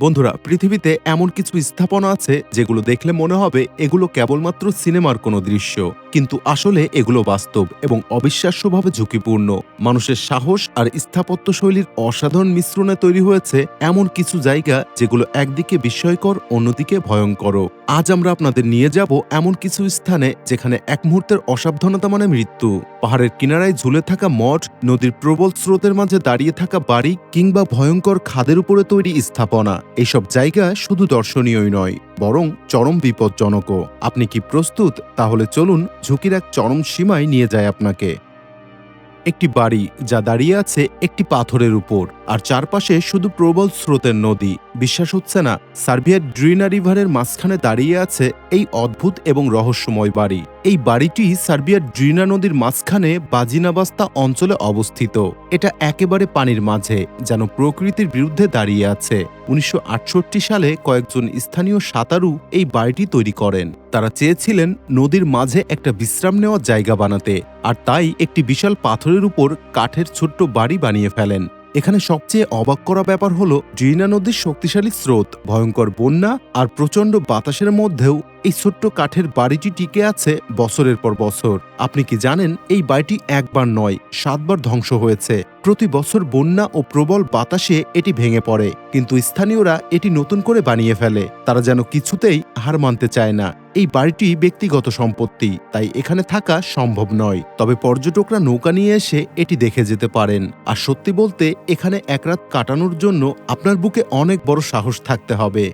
বন্ধুরা, পৃথিবীতে এমন কিছু স্থাপনা আছে যেগুলো দেখলে মনে হবে এগুলো কেবলমাত্র সিনেমার কোনো দৃশ্য। কিন্তু আসলে এগুলো বাস্তব এবং অবিশ্বাস্যভাবে ঝুঁকিপূর্ণ। মানুষের সাহস আর স্থাপত্য শৈলীর অসাধারণ মিশ্রণে তৈরি হয়েছে এমন কিছু জায়গা যেগুলো একদিকে বিস্ময়কর, অন্যদিকে ভয়ঙ্কর আজ আমরা আপনাদের নিয়ে যাব এমন কিছু স্থানে যেখানে এক মুহূর্তের অসাবধানতা মানে মৃত্যু। পাহাড়ের কিনারায় ঝুলে থাকা মঠ, নদীর প্রবল স্রোতের মাঝে দাঁড়িয়ে থাকা বাড়ি কিংবা ভয়ঙ্কর খাদের উপরে তৈরি স্থাপনা এইসব জায়গা শুধু দর্শনীয়ই নয়, বরং চরম বিপজ্জনকও। আপনি কি প্রস্তুত? তাহলে চলুন ঝুঁকির এক চরম সীমায় নিয়ে যায় আপনাকে। একটি বাড়ি যা দাঁড়িয়ে আছে একটি পাথরের উপর। আর চারপাশে শুধু প্রবল স্রোতের নদী। বিশ্বাস হচ্ছে না, সার্বিয়ার ড্রিনা রিভারের মাঝখানে দাঁড়িয়ে আছে এই অদ্ভুত এবং রহস্যময় বাড়ি। এই বাড়িটি সার্বিয়ার ড্রিনা নদীর মাঝখানে বাজিনাবাস্তা অঞ্চলে অবস্থিত। এটা একেবারে পানির মাঝে, যেন প্রকৃতির বিরুদ্ধে দাঁড়িয়ে আছে। উনিশশো আটষট্টি সালে কয়েকজন স্থানীয় সাঁতারু এই বাড়িটি তৈরি করেন। তারা চেয়েছিলেন নদীর মাঝে একটা বিশ্রাম নেওয়ার জায়গা বানাতে, আর তাই একটি বিশাল পাথরের উপর কাঠের ছোট্ট বাড়ি বানিয়ে ফেলেন। এখানে সবচেয়ে অবাক করা ব্যাপার হলো, জিনা নদীর শক্তিশালী স্রোত, ভয়ঙ্কর বন্যা আর প্রচণ্ড বাতাসের মধ্যেও এই ছোট্ট কাঠের বাড়িটি টিকে আছে বছরের পর বছর। আপনি কি জানেন, এই বাড়িটি একবার নয়, সাতবার ধ্বংস হয়েছে। প্রতি বছর বন্যা ও প্রবল বাতাসে এটি ভেঙে পড়ে, কিন্তু স্থানীয়রা এটি নতুন করে বানিয়ে ফেলে। তারা যেন কিছুতেই হার মানতে চায় না। এই বাড়িটি ব্যক্তিগত সম্পত্তি, তাই এখানে থাকা সম্ভব নয়। তবে পর্যটকরা নৌকা নিয়ে এসে এটি দেখে যেতে পারেন। আর সত্যি বলতে, এখানে এক রাত কাটানোর জন্য আপনার বুকে অনেক বড় সাহস থাকতে হবে।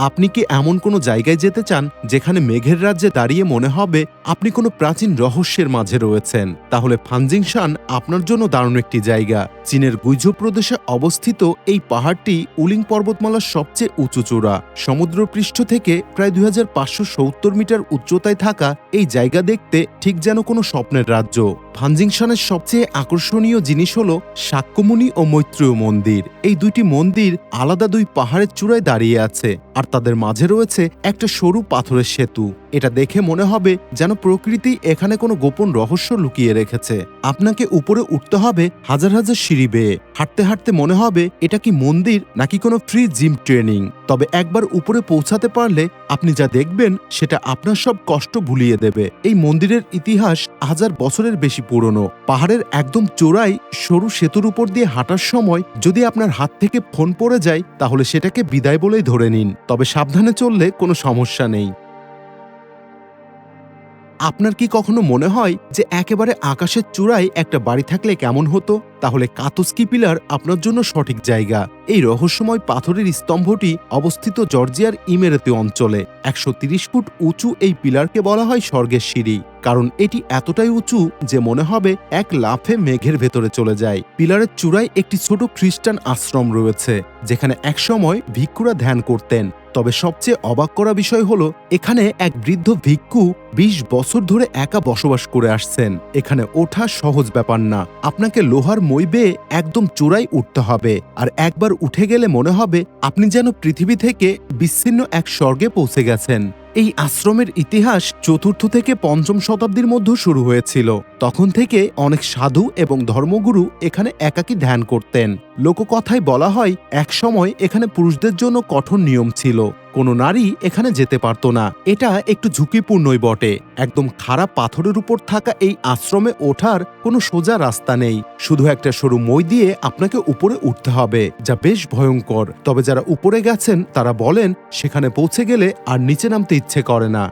আপনি কি এমন কোনো জায়গায় যেতে চান যেখানে মেঘের রাজ্যে দাঁড়িয়ে মনে হবে আপনি কোনো প্রাচীন রহস্যের মাঝে রয়েছেন? তাহলে ফানজিংশান আপনার জন্য দারুণ একটি জায়গা। চীনের গুইঝু প্রদেশে অবস্থিত এই পাহাড়টি উলিং পর্বতমালার সবচেয়ে উঁচু চূড়া। সমুদ্রপৃষ্ঠ থেকে প্রায় দুই মিটার উচ্চতায় থাকা এই জায়গা দেখতে ঠিক যেন কোনো স্বপ্নের রাজ্য। ফানজিংশানের সবচেয়ে আকর্ষণীয় জিনিস হল সাক্যমুনি ও মৈত্রীয় মন্দির। এই দুইটি মন্দির আলাদা দুই পাহাড়ের চূড়ায় দাঁড়িয়ে আছে, আর তাদের মাঝে রয়েছে একটা সরু পাথরের সেতু। এটা দেখে মনে হবে যেন প্রকৃতি এখানে কোনো গোপন রহস্য লুকিয়ে রেখেছে। আপনাকে উপরে উঠতে হবে হাজার হাজার সিঁড়ি বেয়ে। হাঁটতে হাঁটতে মনে হবে এটা কি মন্দির নাকি কোনো ফ্রি জিম ট্রেনিং তবে একবার উপরে পৌঁছাতে পারলে আপনি যা দেখবেন সেটা আপনার সব কষ্ট ভুলিয়ে দেবে। এই মন্দিরের ইতিহাস হাজার বছরের বেশি পুরনো। পাহাড়ের একদম চোরাই সরু সেতুর উপর দিয়ে হাঁটার সময় যদি আপনার হাত থেকে ফোন পড়ে যায়, তাহলে সেটাকে বিদায় বলেই ধরে নিন। তবে সাবধানে চললে কোনো সমস্যা নেই। আপনার কি কখনো মনে হয় যে একেবারে আকাশের চূড়ায় একটা বাড়ি থাকলে কেমন হতো? তাহলে কাতস্কি পিলার আপনার জন্য সঠিক জায়গা। এই রহস্যময় পাথরের স্তম্ভটি অবস্থিত জর্জিয়ার ইমেরেতে অঞ্চলে। একশো ফুট উঁচু এই পিলারকে বলা হয় স্বর্গের সিঁড়ি। কারণ এটি এতটাই উঁচু যে মনে হবে এক লাফে মেঘের ভেতরে চলে যায়। পিলারের চূড়ায় একটি ছোট খ্রিস্টান আশ্রম রয়েছে, যেখানে একসময় ভিক্ষুরা ধ্যান করতেন। তবে সবচেয়ে অবাক করা বিষয় হলো, এখানে এক বৃদ্ধ ভিক্ষু ২০ বছর ধরে একা বসবাস করে আসছেন। এখানে ওঠা সহজ ব্যাপার না। আপনাকে লোহার মই বেয়ে একদম চূড়ায় উঠতে হবে। আর একবার উঠে গেলে মনে হবে, আপনি যেন পৃথিবী থেকে বিচ্ছিন্ন এক স্বর্গে পৌঁছে গেছেন। এই আশ্রমের ইতিহাস চতুর্থ থেকে পঞ্চম শতাব্দীর মধ্যে শুরু হয়েছিল। তখন থেকে অনেক সাধু এবং ধর্মগুরু এখানে একাকী ধ্যান করতেন। লোককথায় বলা হয় একসময় এখানে পুরুষদের জন্য কঠোর নিয়ম ছিল। কোনো নারী এখানে যেতে পারত না। এটা একটু ঝুঁকিপূর্ণই বটে। একদম খারাপ পাথরের উপর থাকা এই আশ্রমে ওঠার কোনো সোজা রাস্তা নেই। শুধু একটা সরু মই দিয়ে আপনাকে উপরে উঠতে হবে, যা বেশ ভয়ঙ্কর। তবে যারা উপরে গেছেন, তারা বলেন, সেখানে পৌঁছে গেলে আর নিচে নামতে ইচ্ছে করে না।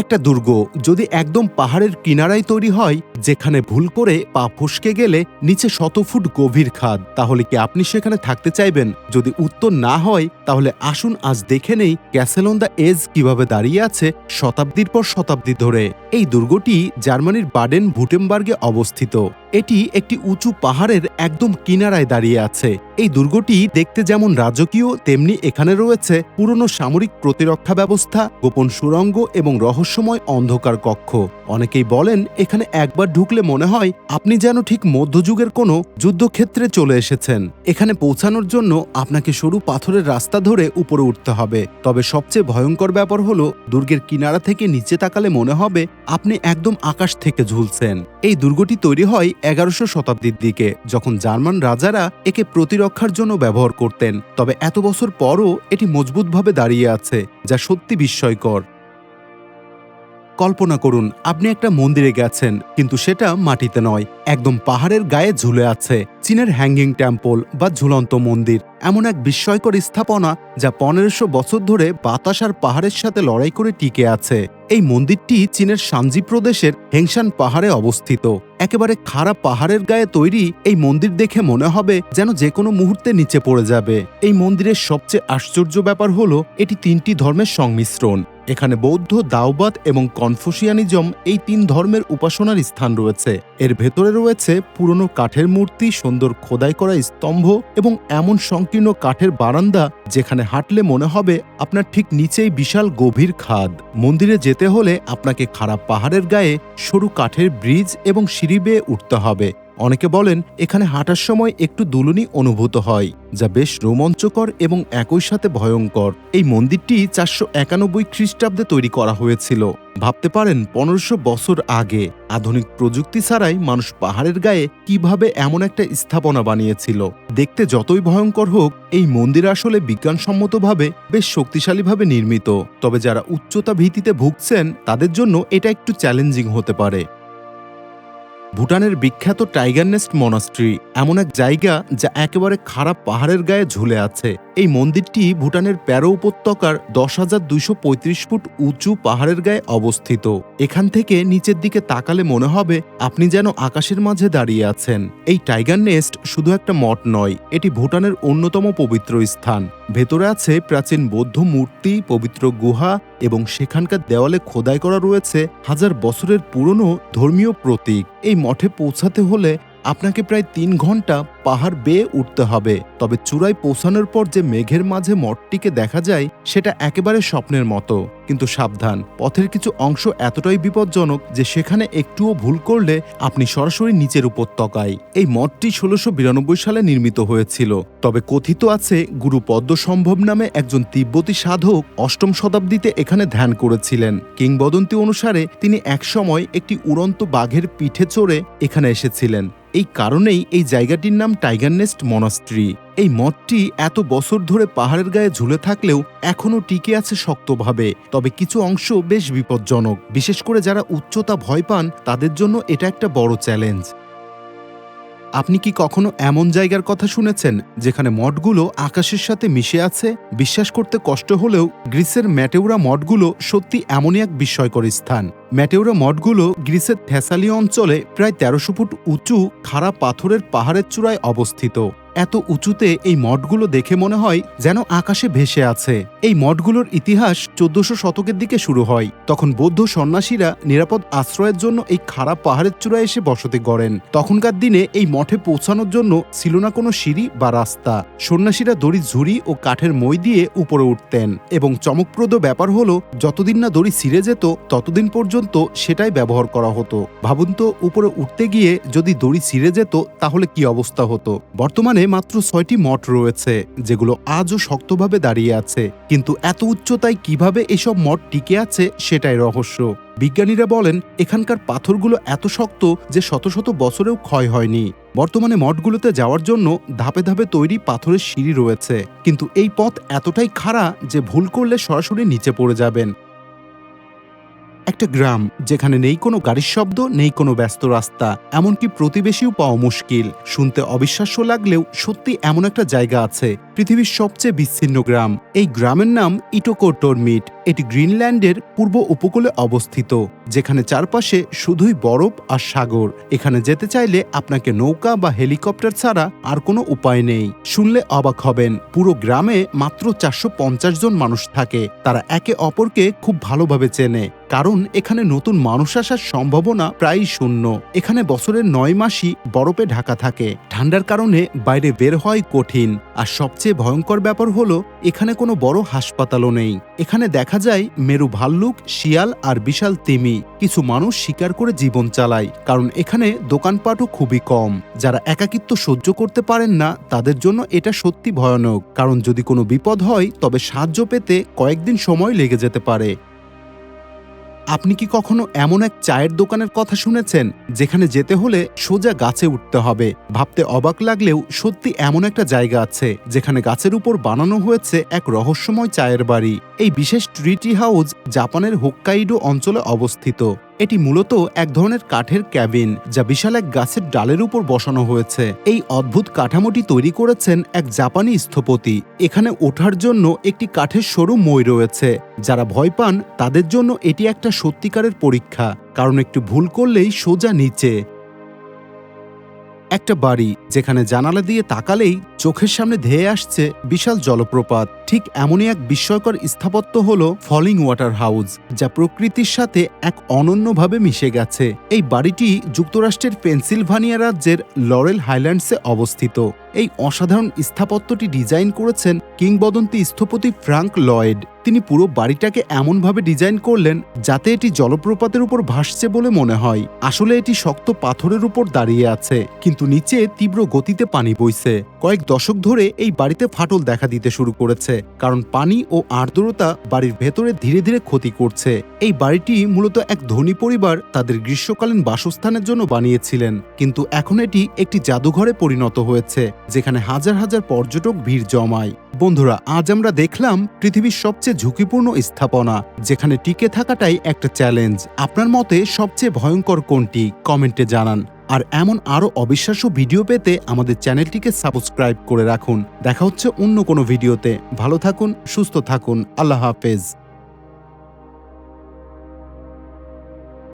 একটা দুর্গ যদি একদম পাহাড়ের কিনারায় তৈরি হয়, যেখানে ভুল করে পা ফসকে গেলে নিচে শত ফুট গভীর খাদ, তাহলে কি আপনি সেখানে থাকতে চাইবেন? যদি উত্তর না হয়, তাহলে আসুন আজ দেখে নেই ক্যাসেল অন দ্য এজ কীভাবে দাঁড়িয়ে আছে শতাব্দীর পর শতাব্দী ধরে। এই দুর্গটি জার্মানির বাডেন ভুটেমবার্গে অবস্থিত। এটি একটি উঁচু পাহাড়ের একদম কিনারায় দাঁড়িয়ে আছে। এই দুর্গটি দেখতে যেমন রাজকীয়, তেমনি এখানে রয়েছে পুরনো সামরিক প্রতিরক্ষা ব্যবস্থা, গোপন সুরঙ্গ এবং রহস্যময় অন্ধকার কক্ষ। অনেকেই বলেন, এখানে একবার ঢুকলে মনে হয় আপনি যেন ঠিক মধ্যযুগের কোনো যুদ্ধক্ষেত্রে চলে এসেছেন। এখানে পৌঁছানোর জন্য আপনাকে সরু পাথরের রাস্তা ধরে উপরে উঠতে হবে। তবে সবচেয়ে ভয়ঙ্কর ব্যাপার হলো, দুর্গের কিনারা থেকে নিচে তাকালে মনে হবে আপনি একদম আকাশ থেকে ঝুলছেন। এই দুর্গটি তৈরি হয় এগারোশো শতাব্দীর দিকে, যখন জার্মান রাজারা একে প্রতিরক্ষার জন্য ব্যবহার করতেন। তবে এত বছর পরও এটি মজবুতভাবে দাঁড়িয়ে আছে, যা সত্যি বিস্ময়কর। কল্পনা করুন, আপনি একটা মন্দিরে গেছেন, কিন্তু সেটা মাটিতে নয়, একদম পাহাড়ের গায়ে ঝুলে আছে। চীনের হ্যাঙ্গিং টেম্পল বা ঝুলন্ত মন্দির, এমন এক বিস্ময়কর স্থাপনা যা পনেরোশো বছর ধরে বাতাস আর পাহাড়ের সাথে লড়াই করে টিকে আছে। এই মন্দিরটি চীনের সানজি প্রদেশের হেংশান পাহাড়ে অবস্থিত। একেবারে খারাপ পাহাড়ের গায়ে তৈরি এই মন্দির দেখে মনে হবে যেন যে কোনো মুহূর্তে নিচে পড়ে যাবে। এই মন্দিরের সবচেয়ে আশ্চর্য ব্যাপার হলো, এটি তিনটি ধর্মের সংমিশ্রণ। এখানে বৌদ্ধ দাওবাদ এবং কনফুসিয়ানিজম এই তিন ধর্মের উপাসনার স্থান রয়েছে। এর ভেতরে রয়েছে পুরনো কাঠের মূর্তি, সুন্দর খোদাই করা স্তম্ভ এবং এমন সংকীর্ণ কাঠের বারান্দা যেখানে হাঁটলে মনে হবে আপনার ঠিক নিচেই বিশাল গভীর খাদ। মন্দিরে যেতে হলে আপনাকে খারাপ পাহাড়ের গায়ে সরু কাঠের ব্রিজ এবং সিঁড়ি বেয়ে উঠতে হবে। অনেকে বলেন, এখানে হাঁটার সময় একটু দুলুনি অনুভূত হয়, যা বেশ রোমাঞ্চকর এবং একই সাথে ভয়ঙ্কর। এই মন্দিরটি চারশো একানব্বই খ্রিস্টাব্দে তৈরি করা হয়েছিল। ভাবতে পারেন, পনেরোশো বছর আগে। আধুনিক প্রযুক্তি ছাড়াই মানুষ পাহাড়ের গায়ে কীভাবে এমন একটা স্থাপনা বানিয়েছিল। দেখতে যতই ভয়ঙ্কর হোক, এই মন্দির আসলে বিজ্ঞানসম্মতভাবে বেশ শক্তিশালীভাবে নির্মিত। তবে যারা উচ্চতা ভীতিতে ভুগছেন, তাদের জন্য এটা একটু চ্যালেঞ্জিং হতে পারে। ভুটানের বিখ্যাত টাইগার নেস্ট মনাস্ট্রি এমন এক জায়গা যা একেবারে খারাপ পাহাড়ের গায়ে ঝুলে আছে। এই মন্দিরটি ভুটানের প্যারো উপত্যকার দশ হাজার দুইশো পঁয়ত্রিশ ফুট উঁচু পাহাড়ের গায়ে অবস্থিত। এখান থেকে নিচের দিকে তাকালে মনে হবে আপনি যেন আকাশের মাঝে দাঁড়িয়ে আছেন। এই টাইগার নেস্ট শুধু একটা মঠ নয়, এটি ভুটানের অন্যতম পবিত্র স্থান। ভেতরে আছে প্রাচীন বৌদ্ধ মূর্তি, পবিত্র গুহা এবং সেখানকার দেওয়ালে খোদাই করা রয়েছে হাজার বছরের পুরনো ধর্মীয় প্রতীক। এই মঠে পৌঁছাতে হলে আপনাকে প্রায় তিন ঘণ্টা পাহাড় বেয়ে উঠতে হবে। তবে চূড়ায় পৌঁছানোর পর যে মেঘের মাঝে মঠটিকে দেখা যায়, সেটা একেবারে স্বপ্নের মতো। কিন্তু সাবধান, পথের কিছু অংশ এতটাই বিপজ্জনক যে সেখানে একটুও ভুল করলে আপনি সরাসরি নিচের উপত্যকায় এই মঠটি ষোলোশো বিরানব্বই সালে নির্মিত হয়েছিল। তবে কথিত আছে, গুরু পদ্ম সম্ভব নামে একজন তিব্বতী সাধক অষ্টম শতাব্দীতে এখানে ধ্যান করেছিলেন। কিংবদন্তি অনুসারে তিনি একসময় একটি উড়ন্ত বাঘের পিঠে চড়ে এখানে এসেছিলেন। এই কারণেই এই জায়গাটির নাম টাইগার নেস্ট মনাস্ট্রি। এই মঠটি এত বছর ধরে পাহাড়ের গায়ে ঝুলে থাকলেও এখনও টিকে আছে শক্তভাবে। তবে কিছু অংশ বেশ বিপজ্জনক। বিশেষ করে যারা উচ্চতা ভয় পান, তাদের জন্য এটা একটা বড় চ্যালেঞ্জ। আপনি কি কখনো এমন জায়গার কথা শুনেছেন যেখানে মঠগুলো আকাশের সাথে মিশে আছে? বিশ্বাস করতে কষ্ট হলেও গ্রিসের ম্যাটেউরা মঠগুলো সত্যি এমনই এক বিস্ময়কর স্থান। ম্যাটেউরা মঠগুলো গ্রিসের থ্যাসালি অঞ্চলে প্রায় তেরোশো ফুট উঁচু, খাড়া পাথরের পাহাড়ের চূড়ায় অবস্থিত। এত উঁচুতে এই মঠগুলো দেখে মনে হয় যেন আকাশে ভেসে আছে। এই মঠগুলোর ইতিহাস চোদ্দশো শতকের দিকে শুরু হয়। তখন বৌদ্ধ সন্ন্যাসীরা নিরাপদ আশ্রয়ের জন্য এই খারাপ পাহাড়ের চূড়ায় এসে বসতি গড়েন। তখনকার দিনে এই মঠে পৌঁছানোর জন্য ছিল না কোনো সিঁড়ি বা রাস্তা। সন্ন্যাসীরা দড়ি ঝুড়ি ও কাঠের মই দিয়ে উপরে উঠতেন এবং চমকপ্রদ ব্যাপার হলো, যতদিন না দড়ি ছিঁড়ে যেত, ততদিন পর্যন্ত সেটাই ব্যবহার করা হতো। ভাবুন তো, উপরে উঠতে গিয়ে যদি দড়ি ছিঁড়ে যেত, তাহলে কি অবস্থা হতো? বর্তমানে মাত্র ছয়টি মঠ রয়েছে, যেগুলো আজও শক্তভাবে দাঁড়িয়ে আছে। কিন্তু এত উচ্চতায় কীভাবে এসব মঠ টিকে আছে সেটাই রহস্য। বিজ্ঞানীরা বলেন, এখানকার পাথরগুলো এত শক্ত যে শত শত বছরেও ক্ষয় হয়নি। বর্তমানে মঠগুলোতে যাওয়ার জন্য ধাপে ধাপে তৈরি পাথরের সিঁড়ি রয়েছে। কিন্তু এই পথ এতটাই খাড়া যে ভুল করলে সরাসরি নিচে পড়ে যাবেন। একটা গ্রাম যেখানে নেই কোনো গাড়ির শব্দ, নেই কোনো ব্যস্ত রাস্তা, এমনকি প্রতিবেশীও পাওয়া মুশকিল। শুনতে অবিশ্বাস্য লাগলেও সত্যি এমন একটা জায়গা আছে, পৃথিবীর সবচেয়ে বিচ্ছিন্ন গ্রাম। এই গ্রামের নাম ইটোকোটোরমিট। এটি গ্রিনল্যান্ডের পূর্ব উপকূলে অবস্থিত, যেখানে চারপাশে শুধুই বরফ আর সাগর। এখানে যেতে চাইলে আপনাকে নৌকা বা হেলিকপ্টার ছাড়া আর কোনো উপায় নেই। শুনলে অবাক হবেন, পুরো গ্রামে মাত্র চারশো পঞ্চাশ জন মানুষ থাকে। তারা একে অপরকে খুব ভালোভাবে চেনে, কারণ এখানে নতুন মানুষ আসার সম্ভাবনা প্রায়ই শূন্য। এখানে বছরের নয় মাসই বরফে ঢাকা থাকে। ঠান্ডার কারণে বাইরে বের হয় কঠিন। আর সবচেয়ে ভয়ঙ্কর ব্যাপার হলো, এখানে কোনো বড় হাসপাতালও নেই। এখানে দেখা যায়, মেরু ভাল্লুক, শিয়াল আর বিশাল তিমি। কিছু মানুষ শিকার করে জীবন চালায়, কারণ এখানে দোকানপাটও খুবই কম। যারা একাকিত্ব সহ্য করতে পারেন না, তাদের জন্য এটা সত্যি ভয়ানক। কারণ যদি কোনো বিপদ হয়, তবে সাহায্য পেতে কয়েকদিন সময় লেগে যেতে পারে। আপনি কি কখনো এমন এক চায়ের দোকানের কথা শুনেছেন, যেখানে যেতে হলে সোজা গাছে উঠতে হবে? ভাবতে অবাক লাগলেও সত্যি এমন একটা জায়গা আছে, যেখানে গাছের উপর বানানো হয়েছে এক রহস্যময় চায়ের বাড়ি। এই বিশেষ ট্রিটি হাউস জাপানের হোক্কাইডো অঞ্চলে অবস্থিত। এটি মূলত এক ধরনের কাঠের ক্যাবিন যা বিশাল এক গাছের ডালের উপর বসানো হয়েছে। এই অদ্ভুত কাঠামোটি তৈরি করেছেন এক জাপানি স্থপতি। এখানে ওঠার জন্য একটি কাঠের সরু মই রয়েছে। যারা ভয় পান, তাদের জন্য এটি একটা সত্যিকারের পরীক্ষা, কারণ একটু ভুল করলেই সোজা নিচে। একটা বাড়ি, যেখানে জানালা দিয়ে তাকালেই চোখের সামনে ধেয়ে আসছে বিশাল জলপ্রপাত। ঠিক এমনই এক বিস্ময়কর স্থাপত্য হল ফলিং ওয়াটার হাউস, যা প্রকৃতির সাথে এক অনন্যভাবে মিশে গেছে। এই বাড়িটি যুক্তরাষ্ট্রের পেনসিলভানিয়া রাজ্যের লরেল হাইল্যান্ডসে অবস্থিত। এই অসাধারণ স্থাপত্যটি ডিজাইন করেছেন কিংবদন্তি স্থপতি ফ্রাঙ্ক লয়েড। তিনি পুরো বাড়িটাকে এমনভাবে ডিজাইন করলেন যাতে এটি জলপ্রপাতের উপর ভাসছে বলে মনে হয়। আসলে এটি শক্ত পাথরের উপর দাঁড়িয়ে আছে, কিন্তু নিচে তীব্র গতিতে পানি বইছে। কয়েক দশক ধরে এই বাড়িতে ফাটল দেখা দিতে শুরু করেছে, কারণ পানি ও আর্দ্রতা বাড়ির ভেতরে ধীরে ধীরে ক্ষতি করছে। এই বাড়িটি মূলত এক ধনী পরিবার তাদের গ্রীষ্মকালীন বাসস্থানের জন্য বানিয়েছিলেন, কিন্তু এখন এটি একটি জাদুঘরে পরিণত হয়েছে, যেখানে হাজার হাজার পর্যটক ভিড় জমায়। বন্ধুরা, আজ আমরা দেখলাম পৃথিবীর সবচেয়ে ঝুঁকিপূর্ণ স্থাপনা, যেখানে টিকে থাকাটাই একটা চ্যালেঞ্জ আপনার মতে সবচেয়ে ভয়ঙ্কর কোনটি? কমেন্টে জানান। আর এমন আরও অবিশ্বাস্য ভিডিও পেতে আমাদের চ্যানেলটিকে সাবস্ক্রাইব করে রাখুন। দেখা হচ্ছে অন্য কোনো ভিডিওতে। ভালো থাকুন, সুস্থ থাকুন। আল্লাহ হাফেজ।